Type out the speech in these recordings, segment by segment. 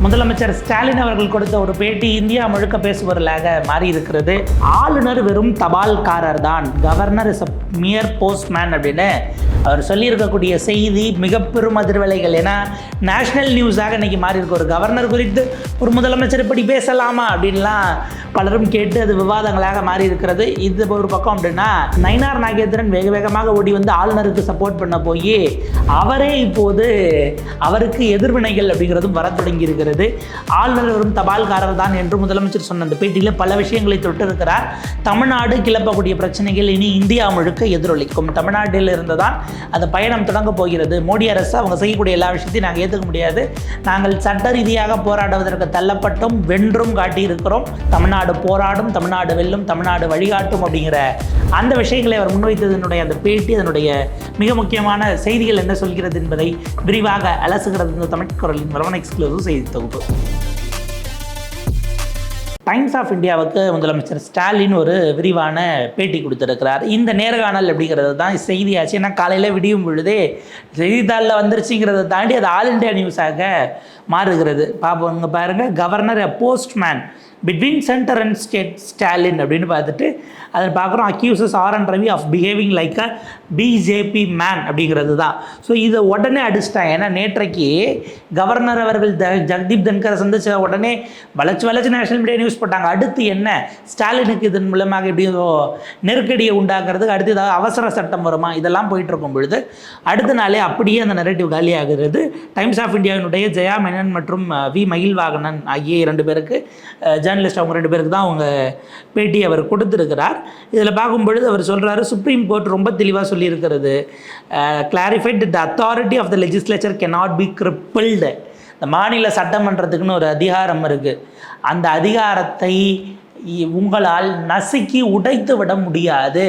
முதலமைச்சர் ஸ்டாலின் அவர்கள் கொடுத்த ஒரு பேட்டி இந்தியா முழுக்க பேசுபவர்களாக மாறி இருக்கிறது ஆளுநர் வெறும் தபால்காரர் தான் governor is a mere postman அப்படின்னு அவர் சொல்லியிருக்கக்கூடிய செய்தி மிக பெரும் அதிர்வலைகள். ஏன்னா நேஷனல் நியூஸாக இன்றைக்கி மாறி இருக்கு ஒரு கவர்னர் குறித்து ஒரு முதலமைச்சர் இப்படி பேசலாமா அப்படின்லாம் பலரும் கேட்டு அது விவாதங்களாக மாறி இருக்கிறது இது ஒரு பக்கம் அப்படின்னா நயினார் நாகேந்திரன் வேக வேகமாக ஓடி வந்து ஆளுநருக்கு சப்போர்ட் பண்ண போய் அவரே இப்போது அவருக்கு எதிர்வினைகள் அப்படிங்கிறதும் வர தொடங்கி இருக்கிறது ஆளுநர் தபால்காரர் தான் என்று முதலமைச்சர் சொன்ன அந்த பேட்டியில் பல விஷயங்களை தொட்டிருக்கிறார். தமிழ்நாடு கிளப்பக்கூடிய பிரச்சனைகள் இனி இந்தியா முழுக்க எதிரொலிக்கும். தமிழ்நாட்டில் இருந்து தான் அந்த பயணம் தொடங்க போகிறது. மோடி அரசு அவங்க செய்யக்கூடிய எல்லா விஷயத்தையும் நாங்கள் ஏற்றுக்க முடியாது. நாங்கள் சட்ட ரீதியாக போராடுவதற்கு தள்ளப்பட்டும் வென்றும் காட்டியிருக்கிறோம். தமிழ்நாடு போராடும் தமிழ்நாடு வெல்லும் தமிழ்நாடு வழிகாட்டும் அப்படிங்கிற அந்த விஷயங்களை அவர் முன்வைத்ததனுடைய அந்த பேட்டி அதனுடைய மிக முக்கியமான செய்திகள் என்ன சொல்கிறது என்பதை விரிவாக அலசுகிறது இந்த தமிழ் குரலின் வரவன் எக்ஸ்க்ளூசிவ் செய்தி தொகுப்பு. டைம்ஸ் ஆஃப் இந்தியாவுக்கு முதலமைச்சர் ஸ்டாலின் ஒரு விரிவான பேட்டி கொடுத்துருக்கிறார். இந்த நேர்காணல் அப்படிங்கிறது தான் செய்தியாச்சு. ஏன்னா காலையில் விடியும் பொழுதே செய்தித்தாளில் வந்துருச்சுங்கிறத தாண்டி அது ஆல் இண்டியா நியூஸாக மாறுகிறது. பார்ப்போங்க பாருங்கள் governor postman between centre and state Stalin அப்படின்னு பார்த்துட்டு அதை பார்க்குறோம் accuses R N Ravi of behaving like a BJP man அப்படிங்கிறது தான் ஸோ இதை உடனே அடிச்சிட்டாங்க ஏன்னா நேற்றைக்கு கவர்னர் அவர்கள் த ஜகதீப் தன்கரை சந்திச்ச உடனே வளர்ச்சி வளர்ச்சி நேஷனல் மீடியா நியூஸ் போட்டாங்க. அடுத்து என்ன? ஸ்டாலினுக்கு இதன் மூலமாக எப்படி நெருக்கடியை உண்டாக்குறதுக்கு அடுத்து ஏதாவது அவசர சட்டம் வருமா? இதெல்லாம் போயிட்டு இருக்கும் பொழுது அடுத்த நாளே அப்படியே அந்த நெரட்டிவ் காலியாகிறது டைம்ஸ் ஆஃப் இந்தியாவினுடைய ஜெயா மேனன் மற்றும் வி மகிழ்வாகனன் ஆகிய இரண்டு பேருக்கு ஜேர்னலிஸ்ட் அவங்க ரெண்டு பேருக்கு தான் அவங்க பேட்டி அவர் கொடுத்துருக்கிறார். இதில் பார்க்கும் பொழுது அவர் சொல்கிறாரு சுப்ரீம் கோர்ட் ரொம்ப தெளிவாக சொல்லியிருக்கிறது. Clarified the authority of the legislature cannot be crippled இந்த மாநில சட்டமன்றத்துக்குன்னு ஒரு அதிகாரம் இருக்குது அந்த அதிகாரத்தை உங்களால் நசுக்கி உடைத்து விட முடியாது.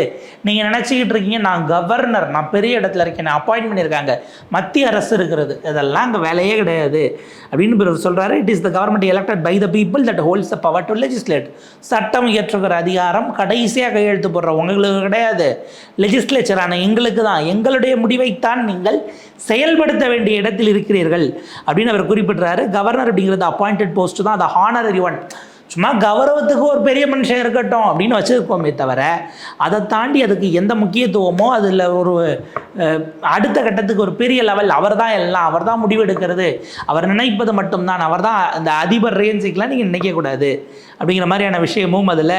நீங்கள் நினச்சிக்கிட்டு இருக்கீங்க நான் கவர்னர் நான் பெரிய இடத்துல இருக்கேன் அப்பாயின்ட் பண்ணியிருக்காங்க. மத்திய அரசு இருக்கிறது. இதெல்லாம் அங்கே வேலையே கிடையாது. அப்படின்னு இவர் சொல்கிறாரு it is the government elected by the people that holds the power to legislate சட்டம் இயற்றுகிற அதிகாரம் கடைசியாக கையெழுத்து போடுற உங்களுக்கு கிடையாது. லெஜிஸ்லேச்சரான எங்களுக்கு தான். எங்களுடைய முடிவைத்தான் நீங்கள் செயல்படுத்த வேண்டிய இடத்தில் இருக்கிறீர்கள். அப்படின்னு அவர் குறிப்பிட்றாரு. கவர்னர் அப்படிங்கிறது அப்பாயிண்டட் போஸ்ட் தான். அது ஹானரரி ஒன் சும்மா கௌரவத்துக்கு ஒரு பெரிய மனுஷன் இருக்கட்டும் அப்படின்னு வச்சுருக்கோமே தவிர அதை தாண்டி அதுக்கு எந்த முக்கியத்துவமோ அதில் ஒரு அடுத்த கட்டத்துக்கு ஒரு பெரிய லெவல் அவர் தான் எல்லாம் அவர் தான் முடிவெடுக்கிறது அவர் நினைப்பது மட்டும்தான் அவர் தான் அந்த அதிபர் ரேஞ்சுக்கெலாம் நீங்கள் நினைக்கக்கூடாது அப்படிங்கிற மாதிரியான விஷயமும் அதில்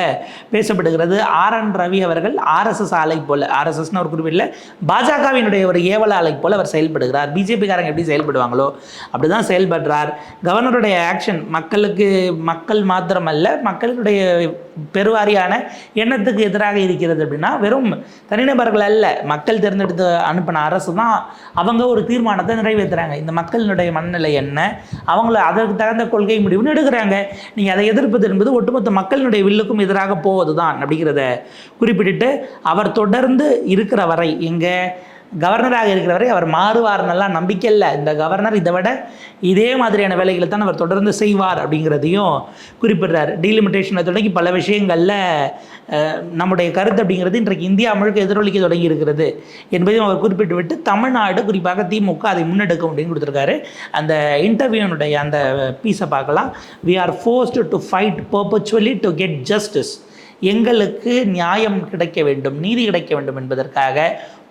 பேசப்படுகிறது. ஆர். என். ரவி அவர்கள் ஆர்எஸ்எஸ் ஆலை போல் ஆர்எஸ்எஸ்னு ஒரு குறிப்பிட்ட பாஜகவினுடைய ஒரு ஏவல ஆலை போல் அவர் செயல்படுகிறார். பிஜேபிக்காரங்க எப்படி செயல்படுவாங்களோ அப்படி தான் செயல்படுறார் கவர்னருடைய ஆக்ஷன் மக்களுக்கு மக்கள் மாத்திரமல்ல மக்களுடைய பெருவாரியான எண்ணத்துக்கு எதிராக இருக்கிறது அப்படின்னா வெறும் தனிநபர்கள் அல்ல மக்கள் தேர்ந்தெடுத்து அனுப்பின அரசு தான் அவங்க ஒரு தீர்மானத்தை நிறைவேற்றுறாங்க இந்த மக்களினுடைய மனநிலை என்ன? அவங்கள அதற்கு தகுந்த கொள்கை முடிவுன்னு எடுக்கிறாங்க. நீங்கள் அதை எதிர்ப்பது என்பது ஒட்டுமொத்த மக்களினுடைய வில்லுக்கும் எதிராக போவது தான் அப்படிங்கிறத குறிப்பிட்டுட்டு அவர் தொடர்ந்து இருக்கிற வரை இங்கே கவர்னராக இருக்கிறவரை அவர் மாறுவார்னெல்லாம் நம்பிக்கை இல்லை. இந்த கவர்னர் இதை விட இதே மாதிரியான வேலைகளை தான் அவர் தொடர்ந்து செய்வார் அப்படிங்கிறதையும் குறிப்பிடுறார். டீலிமிட்டேஷனை தொடங்கி பல விஷயங்களில் நம்முடைய கருத்து அப்படிங்கிறது இன்றைக்கு இந்தியா முழுக்க எதிரொலிக்க தொடங்கி இருக்கிறது என்பதையும் அவர் குறிப்பிட்டு விட்டு தமிழ்நாடு குறிப்பாக திமுக அதை முன்னெடுக்கும் அப்படின்னு கொடுத்துருக்காரு. அந்த இன்டர்வியூனுடைய அந்த பீஸை பார்க்கலாம். We are forced to fight perpetually to get justice எங்களுக்கு நியாயம் கிடைக்க வேண்டும் நீதி கிடைக்க வேண்டும் என்பதற்காக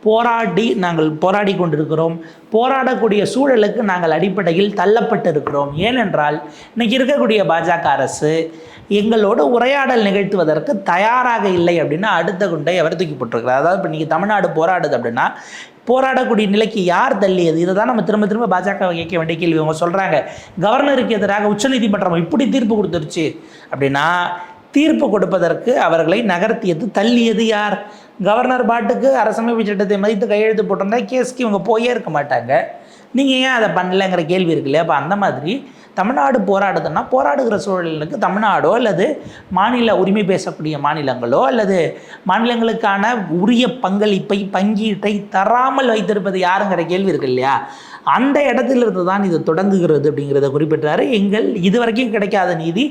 போராடி நாங்கள் போராடி கொண்டிருக்கிறோம். போராடக்கூடிய சூழலுக்கு நாங்கள் அடிப்படையில் தள்ளப்பட்டு இருக்கிறோம் ஏனென்றால் இன்றைக்கி இருக்கக்கூடிய பாஜக அரசு எங்களோட உரையாடல் நிகழ்த்துவதற்கு தயாராக இல்லை அப்படின்னு அடுத்த குண்டை அவர் தூக்கி போட்டிருக்கிறார். அதாவது இப்போ நீங்கள் தமிழ்நாடு போராடுது அப்படின்னா போராடக்கூடிய நிலைக்கு யார் தள்ளியது? இதை தான் நம்ம திரும்ப திரும்ப பாஜக கேட்க வேண்டிய கேள்வி அவங்க சொல்கிறாங்க கவர்னருக்கு எதிராக உச்சநீதிமன்றம் இப்படி தீர்ப்பு கொடுத்துருச்சு அப்படின்னா தீர்ப்பு கொடுப்பதற்கு அவர்களை நகர்த்தியது தள்ளியது யார்? கவர்னர் பாட்டுக்கு அரசமைப்பு சட்டத்தை மதித்து கையெழுத்து போட்டிருந்தா கேஸ்க்கு இவங்க போயே இருக்க மாட்டாங்க. நீங்கள் ஏன் அதை பண்ணலங்கிற கேள்வி இருக்கு இல்லையா? அப்போ அந்த மாதிரி தமிழ்நாடு போராடுதுன்னா போராடுகிற சூழலுக்கு தமிழ்நாடோ அல்லது மாநில உரிமை பேசக்கூடிய மாநிலங்களோ அல்லது மாநிலங்களுக்கான உரிய பங்களிப்பை பங்கீட்டை தராமல் வைத்திருப்பது யாருங்கிற கேள்வி இருக்கு இல்லையா? அந்த இடத்திலிருந்து தான் இது தொடங்குகிறது அப்படிங்கிறத குறிப்பிட்டாரு. எங்கள் இதுவரைக்கும் கிடைக்காத நீதி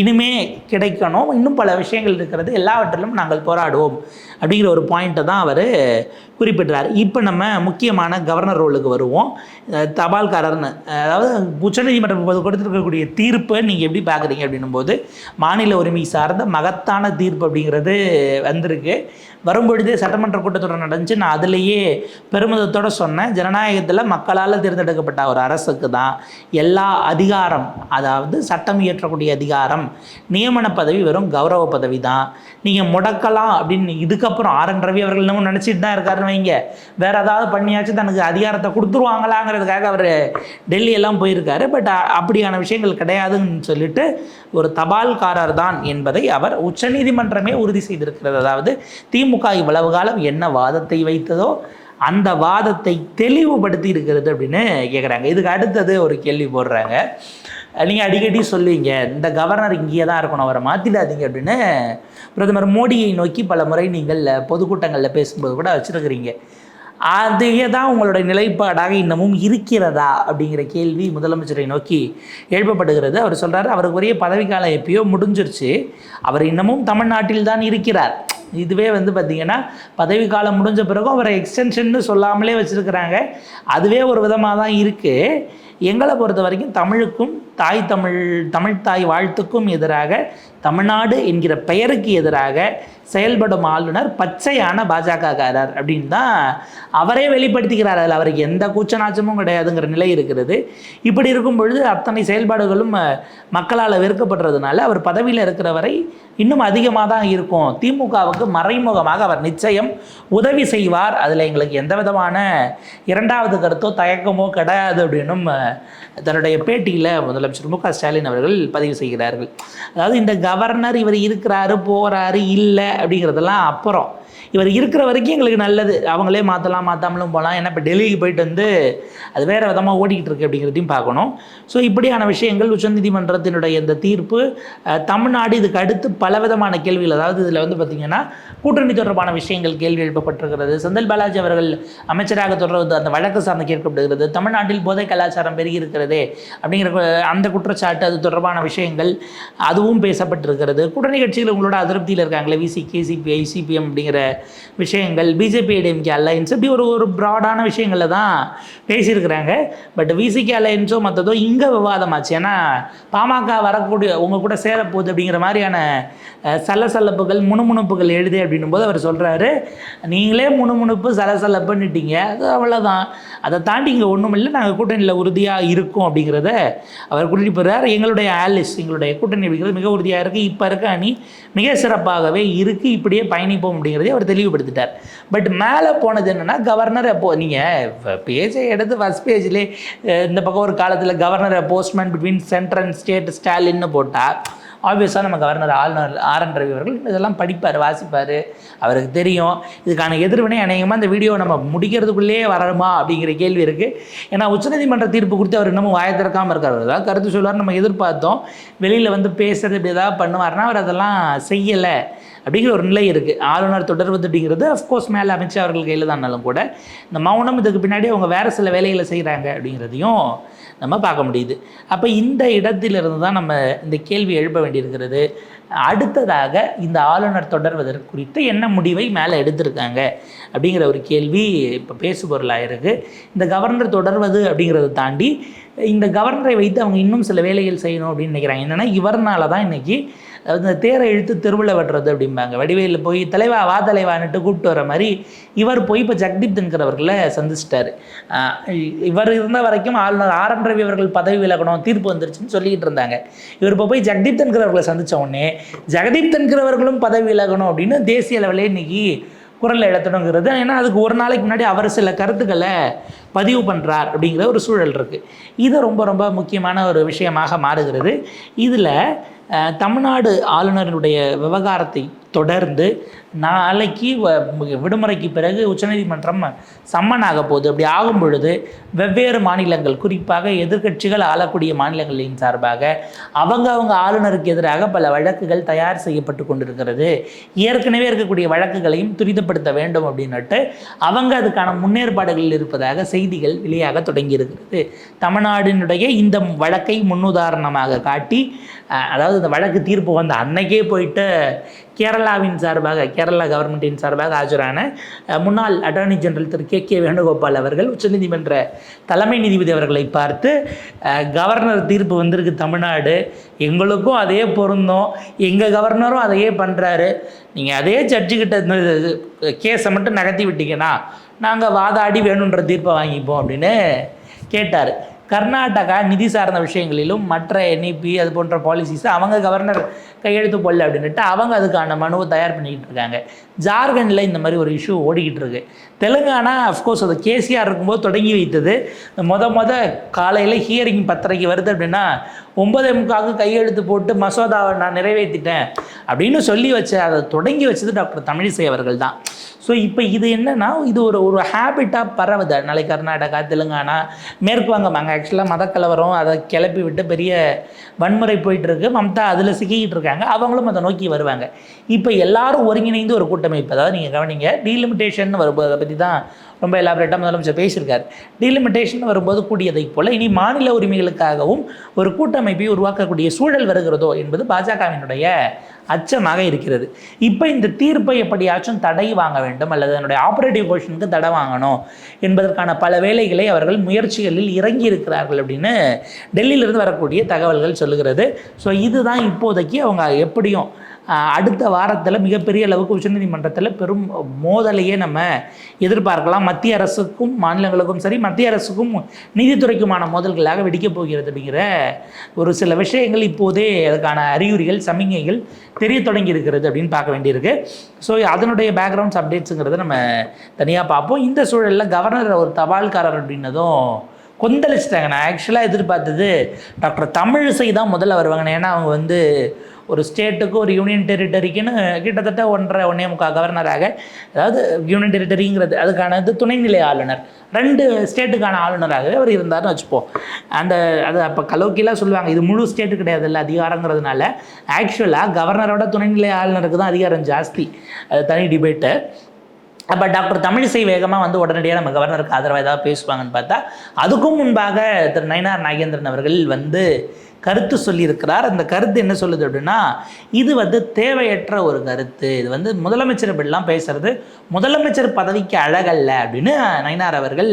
இனிமே கிடைக்கணும். இன்னும் பல விஷயங்கள் இருக்கிறது. எல்லாவற்றிலும் நாங்கள் போராடுவோம். அப்படிங்கிற ஒரு பாயிண்ட்டை தான் அவர் குறிப்பிட்டார் இப்போ நம்ம முக்கியமான கவர்னர் ரோலுக்கு வருவோம். தபால்காரர்னு. அதாவது உச்சநீதிமன்றம் இப்போது கொடுத்துருக்கக்கூடிய தீர்ப்பை நீங்கள் எப்படி பார்க்குறீங்க அப்படின்னும் போது மாநில உரிமை சார்ந்த மகத்தான தீர்ப்பு அப்படிங்கிறது வந்திருக்கு. வரும்பொழுதே சட்டமன்ற கூட்டத்தொடர் நடந்துச்சு. நான் அதிலேயே பெருமிதத்தோடு சொன்னேன். ஜனநாயகத்தில் மக்களால் தேர்ந்தெடுக்கப்பட்ட ஒரு அரசுக்கு தான் எல்லா அதிகாரம் அதாவது சட்டம் இயற்றக்கூடிய அதிகாரம் நியமன பதவி வெறும் கௌரவ பதவி தான் நீங்கள் முடக்கலாம் அப்படின்னு இதுக்கப்புறம் ஆர் என் ரவி அவர்கள் இன்னமும் நினச்சிட்டு தான் இருக்காருன்னு வைங்க. வேற ஏதாவது பண்ணியாச்சும் தனக்கு அதிகாரத்தை கொடுத்துருவாங்களாங்கிறதுக்காக அவர் டெல்லியெல்லாம் போயிருக்காரு. பட் அப்படியான விஷயங்கள் கிடையாதுன்னு சொல்லிட்டு ஒரு தபால்காரர் தான் என்பதை அவர் உச்சநீதிமன்றமே உறுதி செய்திருக்கிறது. அதாவது திமுக இவ்வளவு காலம் என்ன வாதத்தை வைத்ததோ அந்த வாதத்தை தெளிவுபடுத்தி இருக்கிறது அப்படின்னு கேட்குறாங்க இதுக்கு அடுத்தது ஒரு கேள்வி போடுறாங்க. நீங்கள் அடிக்கடி சொல்லுவீங்க இந்த கவர்னர் இங்கேயே தான் இருக்கணும் அவரை மாற்றிடாதீங்க அப்படின்னு பிரதமர் மோடியை நோக்கி பல முறை நீங்கள் பொதுக்கூட்டங்களில் பேசும்போது கூட வச்சுருக்கிறீங்க. அதையே தான் உங்களுடைய நிலைப்பாடாக இன்னமும் இருக்கிறதா அப்படிங்கிற கேள்வி முதலமைச்சரை நோக்கி எழுப்பப்படுகிறது. அவர் சொல்கிறார் அவருக்குரிய பதவிக்காலம் எப்பயோ முடிஞ்சிருச்சு. அவர் இன்னமும் தமிழ்நாட்டில் தான் இருக்கிறார். இதுவே வந்து பார்த்திங்கன்னா பதவிக்காலம் முடிஞ்ச பிறகும் அவரை எக்ஸ்டென்ஷன்னு சொல்லாமலே வச்சுருக்கிறாங்க. அதுவே ஒரு விதமாக தான் இருக்குது எங்களை பொறுத்த வரைக்கும் தமிழுக்கும் தாய் தமிழ் தமிழ் தாய் வாழ்த்துக்கும் எதிராக தமிழ்நாடு என்கிற பெயருக்கு எதிராக செயல்படும் ஆளுநர் பச்சையான பாஜகக்காரர் அப்படின்னு தான் அவரே வெளிப்படுத்திக்கிறார். அதில் அவருக்கு எந்த கூச்சநாச்சமும் கிடையாதுங்கிற நிலை இருக்கிறது. இப்படி இருக்கும் பொழுது அத்தனை செயல்பாடுகளும் மக்களால் வெறுக்கப்படுறதுனால அவர் பதவியில் இருக்கிற வரை இன்னும் அதிகமாக தான் இருக்கும். திமுகவுக்கு மறைமுகமாக அவர் நிச்சயம் உதவி செய்வார். அதில் எங்களுக்கு எந்த விதமான இரண்டாவது கருத்தோ தயக்கமோ கிடையாது அப்படின்னும் தன்னுடைய பேட்டியில் முதலமைச்சர் மு க ஸ்டாலின் அவர்கள் பதிவு செய்கிறார்கள். அதாவது இந்த கவர்னர் இவர் இருக்கிறாரு போகிறாரு இல்லை அப்படிங்கிறதெல்லாம் அப்புறம் இவர் இருக்கிற வரைக்கும் எங்களுக்கு நல்லது. அவங்களே மாற்றலாம் மாற்றாமலும் போகலாம் ஏன்னா இப்போ டெல்லிக்கு போயிட்டு வந்து அது வேறு விதமாக ஓடிக்கிட்டு இருக்கு அப்படிங்கிறதையும் பார்க்கணும். ஸோ இப்படியான விஷயங்கள் உச்சநீதிமன்றத்தினுடைய இந்த தீர்ப்பு தமிழ்நாடு இதுக்கு அடுத்து பலவிதமான கேள்விகள் அதாவது இதில் வந்து பார்த்திங்கன்னா கூட்டணி தொடர்பான விஷயங்கள் கேள்வி எழுப்பப்பட்டிருக்கிறது. செந்தில் பாலாஜி அவர்கள் அமைச்சராக தொடர்ந்து அந்த வழக்கு சார்ந்து கேட்கப்படுகிறது. தமிழ்நாட்டில் போதை கலாச்சாரம் பெருகி இருக்கிறதே அப்படிங்கிற அந்த குற்றச்சாட்டு அது தொடர்பான விஷயங்கள் அதுவும் பேசப்பட்டிருக்கிறது. கூட்டணி கட்சிகள் உங்களோட அதிருப்தியில் இருக்காங்களே? விசிகே சிபிஐ சிபிஎம் அப்படிங்கிற விஷயங்கள். பிஜேபி ஏடிஎம்கே அலையன்ஸ் இப்படி ஒரு ஒரு ப்ராடான விஷயங்களில் தான் பேசியிருக்கிறாங்க. பட் விசிகே அலையன்ஸோ மற்றதோ இங்கே விவாதமாச்சு. ஏன்னா பாமக வரக்கூடிய உங்கள் கூட சேரப்போகுது அப்படிங்கிற மாதிரியான சலசலப்புகள் முணுமுணுப்புகள் எழுது அப்படின்னும் போது அவர் சொல்கிறாரு நீங்களே முணுமுணுப்பு சலசலப்புன்னுட்டீங்க. அது அவ்வளோதான் அதை தாண்டி இங்கே ஒன்றும் இல்லை. நாங்கள் கூட்டணியில் உறுதியாக இருக்கோம் அப்படிங்கிறத அவர் குறிப்பிடுறார் எங்களுடைய ஆலிஸ் எங்களுடைய கூட்டணி அப்படிங்கிறது மிக உறுதியாக இருக்குது இப்போ இருக்க அணி மிக சிறப்பாகவே இருக்குது இப்படியே பயணிப்போம் அப்படிங்கிறதே அவர் தெளிவுபடுத்திட்டார். பட் மேலே போனது என்னென்னா கவர்னர் அப்போ நீங்கள் பேஜை எடுத்து ஃபஸ்ட் பேஜ்லேயே இந்த பக்கம் ஒரு காலத்தில் governor postman between central and state ஸ்டாலின்னு போட்டால் ஆப்வியஸாக நம்ம கவர்னர் ஆளுநர் ஆர் என் ரவி அவர்கள் இதெல்லாம் படிப்பார் வாசிப்பார். அவருக்கு தெரியும். இதுக்கான எதிர்வினை அநேகமாக இந்த வீடியோ நம்ம முடிக்கிறதுக்குள்ளேயே வரணுமா அப்படிங்கிற கேள்வி இருக்குது ஏன்னா உச்சநீதிமன்ற தீர்ப்பு குறித்து அவர் இன்னமும் வாய திறக்காமல் இருக்கார். அவர் ஏதாவது கருத்து சொல்லுவார் நம்ம எதிர்பார்த்தோம். வெளியில் வந்து பேசுறது இப்படி ஏதாவது பண்ணுவார்னா அவர் அதெல்லாம் செய்யலை அப்படிங்கிற ஒரு நிலை இருக்குது ஆளுநர் தொடர்வது அப்படிங்கிறது அஃப்கோர்ஸ் மேலே அமைச்சர் அவர்கள் கையில் தான் இருந்தாலும் கூட இந்த மௌனம் இதுக்கு பின்னாடி அவங்க வேறு சில வேலைகளை செய்கிறாங்க அப்படிங்கிறதையும் நம்ம பார்க்க முடியுது. அப்போ இந்த இடத்திலிருந்து தான் நம்ம இந்த கேள்வி எழுப்ப வேண்டியிருக்கிறது. அடுத்ததாக இந்த ஆளுநர் தொடர்வதற்கு குறித்து என்ன முடிவை மேலே எடுத்திருக்காங்க அப்படிங்கிற ஒரு கேள்வி இப்போ பேசுபொருளாக இருக்குது இந்த கவர்னர் தொடர்வது அப்படிங்கிறத தாண்டி இந்த கவர்னரை வைத்து அவங்க இன்னும் சில வேலைகள் செய்யணும் அப்படின்னு நினைக்கிறாங்க. என்னென்னா இவர்னால தான் இன்றைக்கி இந்த தேரை இழுத்து தெருவில் வெட்டுறது அப்படிம்பாங்க. வடிவேலில் போய் தலைவா வா தலைவான்ட்டு கூப்பிட்டு வர மாதிரி இவர் போய் இப்போ ஜக்தீப் தன்கர் சந்திச்சிட்டாரு. இவர் இருந்த வரைக்கும் ஆளுநர் ஆர். என் ரவி அவர்கள் பதவி விலகணும் தீர்ப்பு வந்துருச்சுன்னு சொல்லிக்கிட்டு இருந்தாங்க. இவர் இப்போ போய் ஜக்தீப் தன்கர் சந்தித்த சந்திச்ச உடனே ஜெகதீப் தன்கர் பதவி விலகணும் அப்படின்னு தேசிய லெவலே இன்னைக்கு குரல் எழுத்தணுங்கிறது. ஏன்னா அதுக்கு ஒரு நாளைக்கு முன்னாடி அவர் சில கருத்துக்களை பதிவு பண்ணுறார் அப்படிங்கிற ஒரு சூழல் இருக்குது இது ரொம்ப ரொம்ப முக்கியமான ஒரு விஷயமாக மாறுகிறது. இதில் தமிழ்நாடு ஆளுநருடைய விவகாரத்தை தொடர்ந்து நாளைக்கு வ- விடுமுறைக்கு பிறகு உச்சநீதிமன்றம் சம்மன் ஆக போகுது. அப்படி ஆகும் பொழுது வெவ்வேறு மாநிலங்கள் குறிப்பாக எதிர்க்கட்சிகள் ஆளக்கூடிய மாநிலங்களின் சார்பாக அவங்க அவங்க ஆளுநருக்கு எதிராக பல வழக்குகள் தயார் செய்யப்பட்டு கொண்டிருக்கிறது. ஏற்கனவே இருக்கக்கூடிய வழக்குகளையும் துரிதப்படுத்த வேண்டும் அப்படின்னுட்டு அவங்க அதுக்கான முன்னேற்பாடுகளில் இருப்பதாக செய்திகள் வெளியாக தொடங்கி இருக்கிறது தமிழ்நாடினுடைய இந்த வழக்கை முன்னுதாரணமாக காட்டி அதாவது அதாவது இந்த வழக்கு தீர்ப்பு வந்த அன்னைக்கே போயிட்டு கேரளாவின் சார்பாக கேரளா கவர்மெண்ட்டின் சார்பாக ஆஜரான முன்னாள் அட்டார்னி ஜெனரல் திரு கே கே வேணுகோபால் அவர்கள் உச்சநீதிமன்ற தலைமை நீதிபதி அவர்களை பார்த்து கவர்னர் தீர்ப்பு வந்திருக்கு தமிழ்நாடு எங்களுக்கும் அதே பொருந்தும் எங்கள் கவர்னரும் அதையே பண்ணுறாரு நீங்கள் அதே ஜட்ஜுக்கிட்ட இந்த கேஸை மட்டும் நகர்த்தி விட்டீங்கன்னா நாங்கள் வாதாடி வேணுன்ற தீர்ப்பை வாங்கிப்போம் அப்படின்னு கேட்டார். கர்நாடகா நிதி சார்ந்த விஷயங்களிலும் மற்ற என்இபி அது போன்ற பாலிசிஸை அவங்க கவர்னர் கையெழுத்து போடல அப்படின்னுட்டு அவங்க அதுக்கான மனுவை தயார் பண்ணிக்கிட்டு இருக்காங்க. ஜார்க்கண்டில் இந்த மாதிரி ஒரு இஷ்யூ ஓடிக்கிட்டு இருக்கு. தெலுங்கானா அஃப்கோர்ஸ் அது கேசிஆர் இருக்கும்போது தொடங்கி வைத்தது. மொத மொத காலையில் ஹியரிங் பத்தரைக்கு வருது அப்படின்னா ஒன்பதே முக்காவுக்கு கையெழுத்து போட்டு மசோதாவை நான் நிறைவேற்றிட்டேன் அப்படின்னு சொல்லி வச்ச அதை தொடங்கி வச்சது டாக்டர் தமிழிசை அவர்கள் தான். ஸோ இப்போ இது என்னன்னா இது ஒரு ஒரு ஹேபிட்டாக பரவுது. நாளை கர்நாடகா தெலுங்கானா மேற்கு வங்கம் அங்கே ஆக்சுவலாக மதக்கலவரம் அதை கிளப்பி விட்டு பெரிய வன்முறை போயிட்டுருக்கு. மம்தா அதில் சிக்கிக்கிட்டு இருக்காங்க. அவங்களும் அதை நோக்கி வருவாங்க. இப்போ எல்லாரும் ஒருங்கிணைந்து ஒரு கூட்டமைப்பு. அதாவது நீங்கள் கவனிங்க டீலிமிட்டேஷன் வரும்போது அதை பற்றி தான் ரொம்ப எலாபரேட்டாக முதலமைச்சர் பேசியிருக்காரு. டீலிமிட்டேஷன் வரும்போது கூடியதைப் போல இனி மாநில உரிமைகளுக்காகவும் ஒரு கூட்டமைப்பை உருவாக்கக்கூடிய சூழல் வருகிறதோ என்பது பாஜகவினுடைய அச்சமாக இருக்கிறது. இப்போ இந்த தீர்ப்பை எப்படியாச்சும் தடை வாங்க வேண்டும் அல்லது அதனுடைய ஆப்ரேட்டிவ் பொசிஷனுக்கு தடை வாங்கணும் என்பதற்கான பல வேலைகளை அவர்கள் முயற்சிகளில் இறங்கி இருக்கிறார்கள் அப்படின்னு டெல்லியிலிருந்து வரக்கூடிய தகவல்கள் சொல்லுகிறது. ஸோ இதுதான் இப்போதைக்கு அவங்க எப்படியும் அடுத்த வாரத்தில் மிகப்பெரிய அளவுக்கு உச்சநீதிமன்றத்தில் பெரும் மோதலையே நம்ம எதிர்பார்க்கலாம். மத்திய அரசுக்கும் மாநிலங்களுக்கும் சரி மத்திய அரசுக்கும் நீதித்துறைக்குமான மோதல்களாக வெடிக்கப் போகிறது அப்படிங்கிற ஒரு சில விஷயங்கள் இப்போதே அதுக்கான அறிகுறிகள் சமிகைகள் தெரிய தொடங்கி இருக்கிறது அப்படின்னு பார்க்க வேண்டியிருக்கு. ஸோ அதனுடைய பேக்ரவுண்ட்ஸ் அப்டேட்ஸுங்கிறத நம்ம தனியாக பார்ப்போம். இந்த சூழலில் கவர்னர் ஒரு தபால்காரர் அப்படின்னதும் கொந்தளிச்சிட்டாங்க. நான் ஆக்சுவலாக எதிர்பார்த்தது டாக்டர் தமிழிசை தான் முதல்ல வருவாங்க ஏன்னா அவங்க வந்து ஒரு ஸ்டேட்டுக்கு ஒரு யூனியன் டெரிட்டரிக்குன்னு கிட்டத்தட்ட ஒன்றரை ஒன்றே முக்கால் கவர்னராக அதாவது யூனியன் டெரிட்டரிங்கிறது அதுக்கான இது துணைநிலை ஆளுநர். ரெண்டு ஸ்டேட்டுக்கான ஆளுநராகவே அவர் இருந்தார்னு வச்சுப்போம். அந்த அது அப்போ கலோக்கிலாம் சொல்லுவாங்க. இது முழு ஸ்டேட்டு கிடையாது இல்லை அதிகாரங்கிறதுனால. ஆக்சுவலாக கவர்னரோட துணைநிலை ஆளுநருக்கு தான் அதிகாரம் ஜாஸ்தி. அது தனி டிபேட்டு அப்போ டாக்டர் தமிழிசை வேகமாக வந்து உடனடியாக நம்ம கவர்னருக்கு ஆதரவாக ஏதாவது பேசுவாங்கன்னு பார்த்தா அதுக்கும் முன்பாக திரு நயனார் நாகேந்திரன் அவர்கள் வந்து கருத்து சொல்லியிருக்கிறார். அந்த கருத்து என்ன சொல்லுது அப்படின்னா இது வந்து தேவையற்ற ஒரு கருத்து. இது வந்து முதலமைச்சர் இப்படிலாம் பேசுறது முதலமைச்சர் பதவிக்கு அழகல்ல அப்படின்னு நயினார் அவர்கள்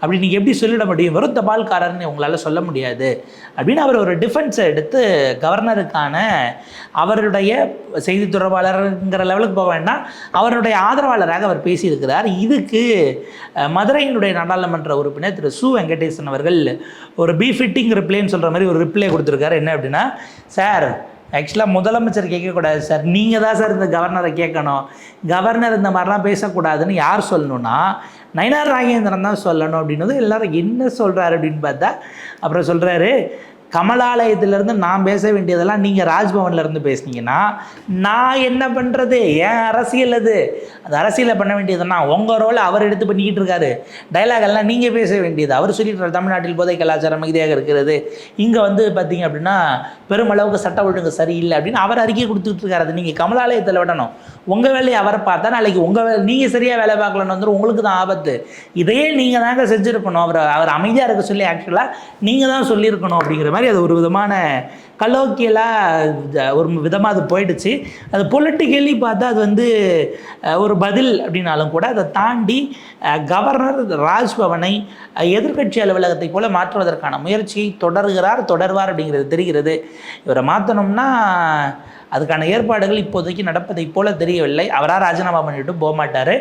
அப்படி நீங்கள் எப்படி சொல்லிட முடியும்? வெறும் தபால்காரர்னு உங்களால் சொல்ல முடியாது. அப்படின்னு அவர் ஒரு டிஃபென்ஸை எடுத்து கவர்னருக்கான அவருடைய செய்தி தொடர்பாளருங்கிற லெவலுக்கு போக வேண்டாம். அவருடைய ஆதரவாளராக அவர் பேசியிருக்கிறார். இதுக்கு மதுரையினுடைய நாடாளுமன்ற உறுப்பினர் திரு சு வெங்கடேசன் அவர்கள் ஒரு பீஃபிட்டிங் ரிப்ளைன்னு சொல்கிற மாதிரி ஒரு ரிப்ளை கொடுத்து கொடுத்துருக்காரு. என்ன அப்படின்னா சார் ஆக்சுவலாக முதலமைச்சர் கேட்கக்கூடாது சார். நீங்கள் தான் சார் இந்த கவர்னரை கேட்கணும். கவர்னர் இந்த மாதிரிலாம் பேசக்கூடாதுன்னு யார் சொல்லணும்னா நயனார் ராகேந்திரன் தான் சொல்லணும் அப்படின்னது எல்லாரும் என்ன சொல்கிறாரு அப்படின்னு பார்த்தா அப்புறம் சொல்கிறாரு கமலாலயத்திலேருந்து நான் பேச வேண்டியதெல்லாம் நீங்கள் ராஜ்பவன்லேருந்து பேசுனீங்கன்னா நான் என்ன பண்ணுறது ஏன் அரசியல் அது? அந்த அரசியலை பண்ண வேண்டியதுன்னா உங்கள் ரோலை அவர் எடுத்து பண்ணிக்கிட்டு இருக்காரு. டைலாக் எல்லாம் நீங்கள் பேச வேண்டியது. அவர் சொல்லிட்டு தமிழ்நாட்டில் போதை கலாச்சாரம் மிகுதியாக இருக்கிறது. இங்கே வந்து பார்த்தீங்க அப்படின்னா பெருமளவுக்கு சட்ட ஒழுங்கு சரியில்லை அப்படின்னு அவர் அறிக்கை கொடுத்துட்டு இருக்காரு. அது நீங்கள் கமலாலயத்தில் விடணும். உங்கள் வேலையை அவரை பார்த்தா நாளைக்கு உங்கள் வேலை நீங்கள் சரியாக வேலை பார்க்கலன்னு வந்துடும் உங்களுக்கு தான் ஆபத்து. இதையே நீங்கள் தாங்க செஞ்சுருக்கணும். அவர் அவர் அமைதியாக இருக்க சொல்லி ஆக்சுவலாக நீங்கள் தான் சொல்லியிருக்கணும் அப்படிங்கிற மாதிரி அது ஒரு விதமான கலோக்கியலாக ஒரு விதமாக அது போயிடுச்சு. அது பொலிட்டிக்கலி பார்த்தா அது வந்து ஒரு பதில் அப்படின்னாலும் கூட அதை தாண்டி கவர்னர் ராஜ்பவனை எதிர்கட்சி எதிர்க்கட்சி அலுவலகத்தை போல மாற்றுவதற்கான முயற்சியை தொடர்கிறார் தொடர்வார் அப்படிங்கிறது தெரிகிறது. இவரை மாற்றணும்னா அதுக்கான ஏற்பாடுகள் இப்போதைக்கு நடப்பதை போல தெரியவில்லை. அவராக ராஜினாமா பண்ணிட்டு போக மாட்டார்.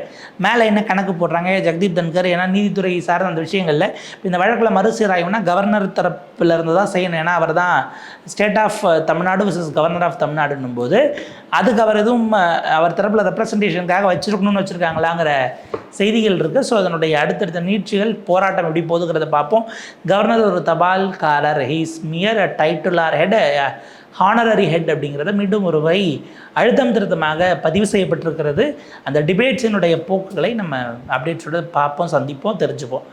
மேலே என்ன கணக்கு போடுறாங்க? ஜெகதீப் தன்கர் ஏன்னா நீதித்துறை சார்ந்த அந்த விஷயங்களில் இந்த வழக்கில் மறுசீராய்வுனா கவர்னர் தரப்பில் இருந்து தான் செய்யணும். ஏன்னா அவர் தான் state of Tamil Nadu versus governor of தமிழ்நாடுன்னும் போது அதுக்கு அவர் எதுவும் அவர் தரப்பில் ரெப்ரசன்டேஷனுக்காக வச்சுருக்கணும்னு வச்சுருக்காங்களாங்கிற செய்திகள் இருக்குது ஸோ அதனுடைய அடுத்தடுத்த நீட்சிகள் போராட்டம் எப்படி போதுங்கிறத பார்ப்போம். கவர்னர் ஒரு தபால்காரர். He's mere a or head honorary head அப்படிங்கிறத மீண்டும் ஒரு வை அழுத்தம் திருத்தமாக பதிவு செய்யப்பட்டிருக்கிறது. அந்த டிபேட்ஸினுடைய போக்குகளை நம்ம அப்டேட்ஸோட பார்ப்போம் சந்திப்போம் தெரிஞ்சுப்போம்.